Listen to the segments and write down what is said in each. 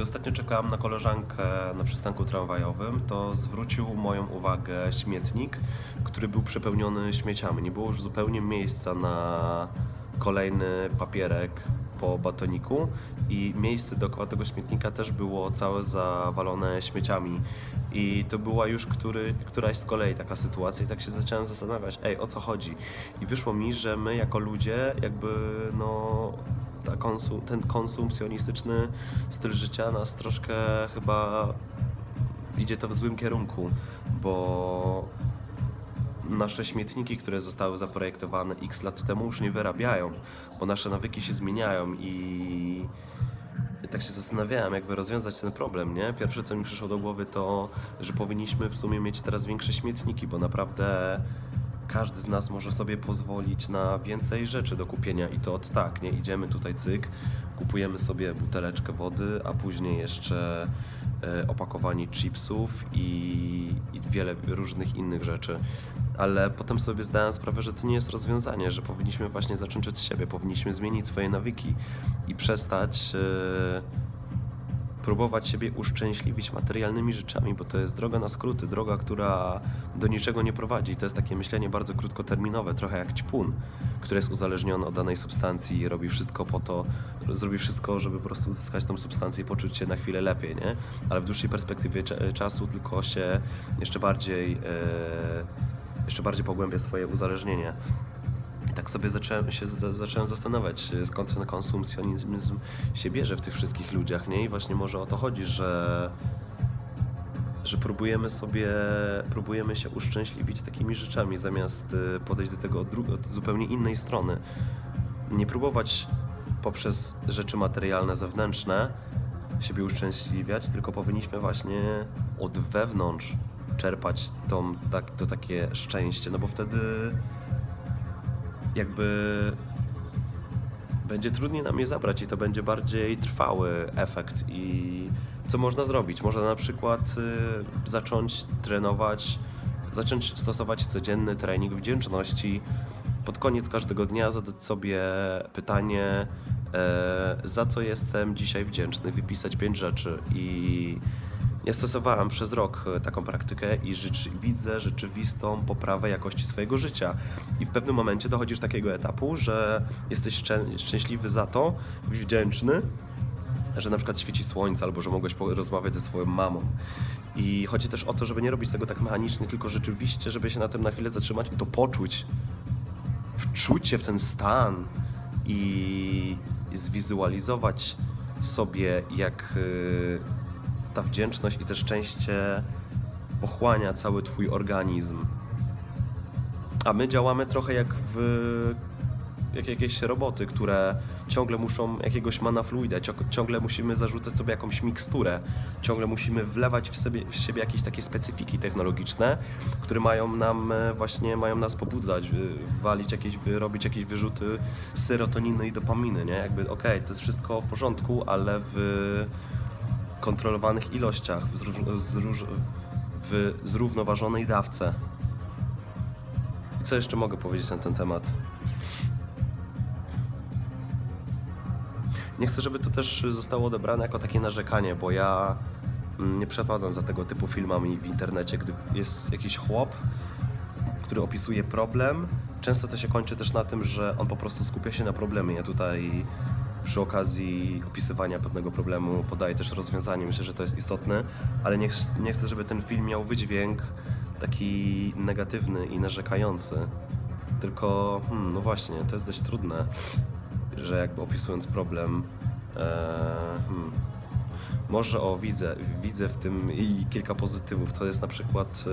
Gdy ostatnio czekałam na koleżankę na przystanku tramwajowym, to zwrócił moją uwagę śmietnik, który był przepełniony śmieciami. Nie było już zupełnie miejsca na kolejny papierek po batoniku i miejsce dookoła tego śmietnika też było całe zawalone śmieciami. I to była już który, któraś z kolei taka sytuacja i tak się zacząłem zastanawiać, ej, o co chodzi? I wyszło mi, że my jako ludzie jakby no ta konsum, ten konsumpcjonistyczny styl życia nas troszkę chyba idzie to w złym kierunku, bo nasze śmietniki, które zostały zaprojektowane x lat temu już nie wyrabiają, bo nasze nawyki się zmieniają i tak się zastanawiałem, jakby rozwiązać ten problem, nie? Pierwsze, co mi przyszło do głowy, to, że powinniśmy w sumie mieć teraz większe śmietniki, bo naprawdę każdy z nas może sobie pozwolić na więcej rzeczy do kupienia i to od tak, nie? Idziemy tutaj cyk, kupujemy sobie buteleczkę wody, a później jeszcze e, opakowanie chipsów i, i wiele różnych innych rzeczy. Ale potem sobie zdałem sprawę, że to nie jest rozwiązanie, że powinniśmy właśnie zacząć od siebie, powinniśmy zmienić swoje nawyki i przestać e, próbować siebie uszczęśliwić materialnymi rzeczami, bo to jest droga na skróty, droga, która do niczego nie prowadzi. To jest takie myślenie bardzo krótkoterminowe, trochę jak ćpun, który jest uzależniony od danej substancji i robi wszystko po to, zrobi wszystko, żeby po prostu uzyskać tą substancję i poczuć się na chwilę lepiej, nie? Ale w dłuższej perspektywie cza- czasu tylko się jeszcze bardziej, e, jeszcze bardziej pogłębia swoje uzależnienie. Tak sobie zacząłem się za- zacząłem zastanawiać, e, skąd ten konsumpcjonizm się bierze w tych wszystkich ludziach, nie? I właśnie może o to chodzi, że że próbujemy sobie, próbujemy się uszczęśliwić takimi rzeczami, zamiast e, podejść do tego od, od zupełnie innej strony. Nie próbować poprzez rzeczy materialne, zewnętrzne siebie uszczęśliwiać, tylko powinniśmy właśnie od wewnątrz czerpać tą, tak, to takie szczęście, no bo wtedy jakby będzie trudniej nam je zabrać i to będzie bardziej trwały efekt. I co można zrobić? Można na przykład y, zacząć trenować, zacząć stosować codzienny trening wdzięczności. Pod koniec każdego dnia zadać sobie pytanie, e, za co jestem dzisiaj wdzięczny, wypisać pięć rzeczy i ja stosowałem przez rok e, taką praktykę i rzeczy, widzę rzeczywistą poprawę jakości swojego życia. I w pewnym momencie dochodzisz do takiego etapu, że jesteś szczę- szczęśliwy za to, wdzięczny, że na przykład świeci słońce, albo że mogłeś rozmawiać ze swoją mamą. I chodzi też o to, żeby nie robić tego tak mechanicznie, tylko rzeczywiście, żeby się na tym na chwilę zatrzymać i to poczuć. Wczuć się w ten stan i zwizualizować sobie, jak y, ta wdzięczność i to szczęście pochłania cały twój organizm. A my działamy trochę jak w jak jakieś roboty, które ciągle muszą jakiegoś mana fluida, cio- ciągle musimy zarzucać sobie jakąś miksturę, ciągle musimy wlewać w, sobie, w siebie jakieś takie specyfiki technologiczne, które mają nam e, właśnie, mają nas pobudzać, y, walić jakieś, wy- robić jakieś wyrzuty serotoniny i dopaminy, nie? Jakby okej, to jest wszystko w porządku, ale w kontrolowanych ilościach, w, zróż- w zrównoważonej dawce. I co jeszcze mogę powiedzieć na ten temat? Nie chcę, żeby to też zostało odebrane jako takie narzekanie, bo ja mm, nie przepadam za tego typu filmami w internecie, gdy jest jakiś chłop, który opisuje problem. Często to się kończy też na tym, że on po prostu skupia się na problemie. Ja tutaj przy okazji opisywania pewnego problemu podaję też rozwiązanie. Myślę, że to jest istotne, ale nie, ch- nie chcę, żeby ten film miał wydźwięk taki negatywny i narzekający. Tylko, hmm, no właśnie, to jest dość trudne, że jakby opisując problem, e, hmm, może o, widzę, widzę w tym i kilka pozytywów. To jest na przykład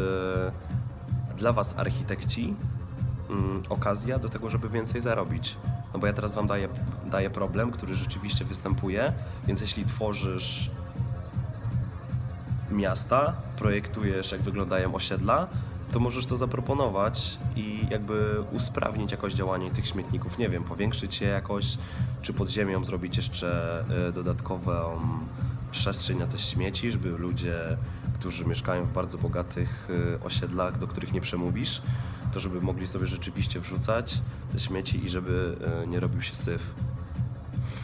e, dla Was, architekci, mm, okazja do tego, żeby więcej zarobić. No bo ja teraz Wam daję, daję problem, który rzeczywiście występuje, więc jeśli tworzysz miasta, projektujesz, jak wyglądają osiedla, to możesz to zaproponować i jakby usprawnić jakoś działanie tych śmietników. Nie wiem, powiększyć je jakoś, czy pod ziemią zrobić jeszcze e, dodatkową przestrzeń na te śmieci, żeby ludzie, którzy mieszkają w bardzo bogatych e, osiedlach, do których nie przemówisz, to żeby mogli sobie rzeczywiście wrzucać te śmieci i żeby e, nie robił się syf.